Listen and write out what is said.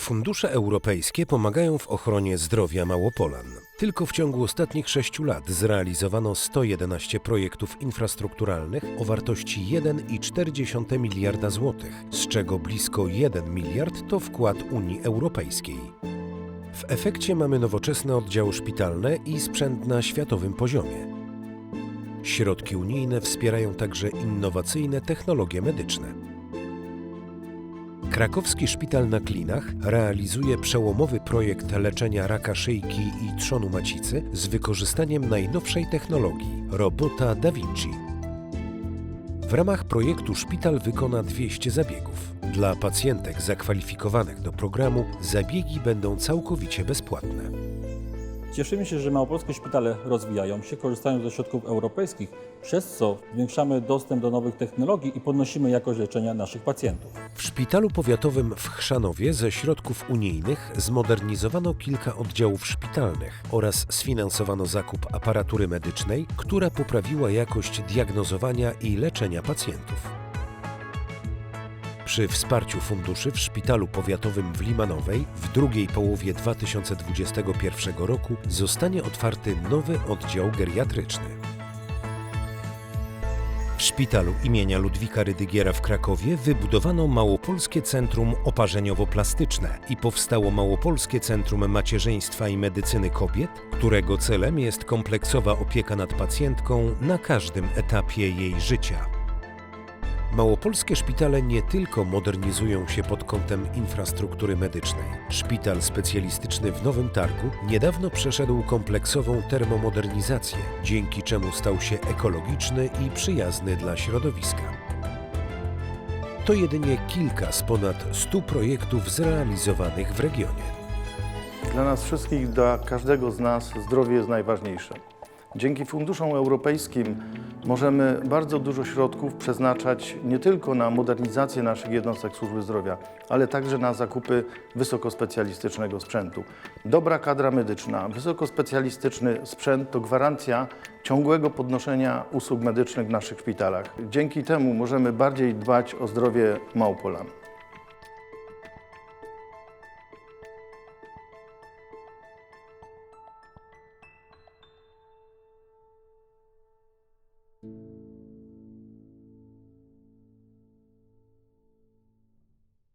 Fundusze europejskie pomagają w ochronie zdrowia Małopolan. Tylko w ciągu ostatnich sześciu lat zrealizowano 111 projektów infrastrukturalnych o wartości 1,4 miliarda złotych, z czego blisko 1 miliard to wkład Unii Europejskiej. W efekcie mamy nowoczesne oddziały szpitalne i sprzęt na światowym poziomie. Środki unijne wspierają także innowacyjne technologie medyczne. Krakowski Szpital na Klinach realizuje przełomowy projekt leczenia raka szyjki i trzonu macicy z wykorzystaniem najnowszej technologii robota Da Vinci. W ramach projektu szpital wykona 200 zabiegów. Dla pacjentek zakwalifikowanych do programu zabiegi będą całkowicie bezpłatne. Cieszymy się, że małopolskie szpitale rozwijają się, korzystają ze środków europejskich, przez co zwiększamy dostęp do nowych technologii i podnosimy jakość leczenia naszych pacjentów. W szpitalu powiatowym w Chrzanowie ze środków unijnych zmodernizowano kilka oddziałów szpitalnych oraz sfinansowano zakup aparatury medycznej, która poprawiła jakość diagnozowania i leczenia pacjentów. Przy wsparciu funduszy w szpitalu powiatowym w Limanowej w drugiej połowie 2021 roku zostanie otwarty nowy oddział geriatryczny. W szpitalu imienia Ludwika Rydygiera w Krakowie wybudowano Małopolskie Centrum Oparzeniowo-Plastyczne i powstało Małopolskie Centrum Macierzyństwa i Medycyny Kobiet, którego celem jest kompleksowa opieka nad pacjentką na każdym etapie jej życia. Małopolskie szpitale nie tylko modernizują się pod kątem infrastruktury medycznej. Szpital specjalistyczny w Nowym Targu niedawno przeszedł kompleksową termomodernizację, dzięki czemu stał się ekologiczny i przyjazny dla środowiska. To jedynie kilka z ponad 100 projektów zrealizowanych w regionie. Dla nas wszystkich, dla każdego z nas zdrowie jest najważniejsze. Dzięki funduszom europejskim możemy bardzo dużo środków przeznaczać nie tylko na modernizację naszych jednostek służby zdrowia, ale także na zakupy wysokospecjalistycznego sprzętu. Dobra kadra medyczna, wysokospecjalistyczny sprzęt to gwarancja ciągłego podnoszenia usług medycznych w naszych szpitalach. Dzięki temu możemy bardziej dbać o zdrowie Małpolan.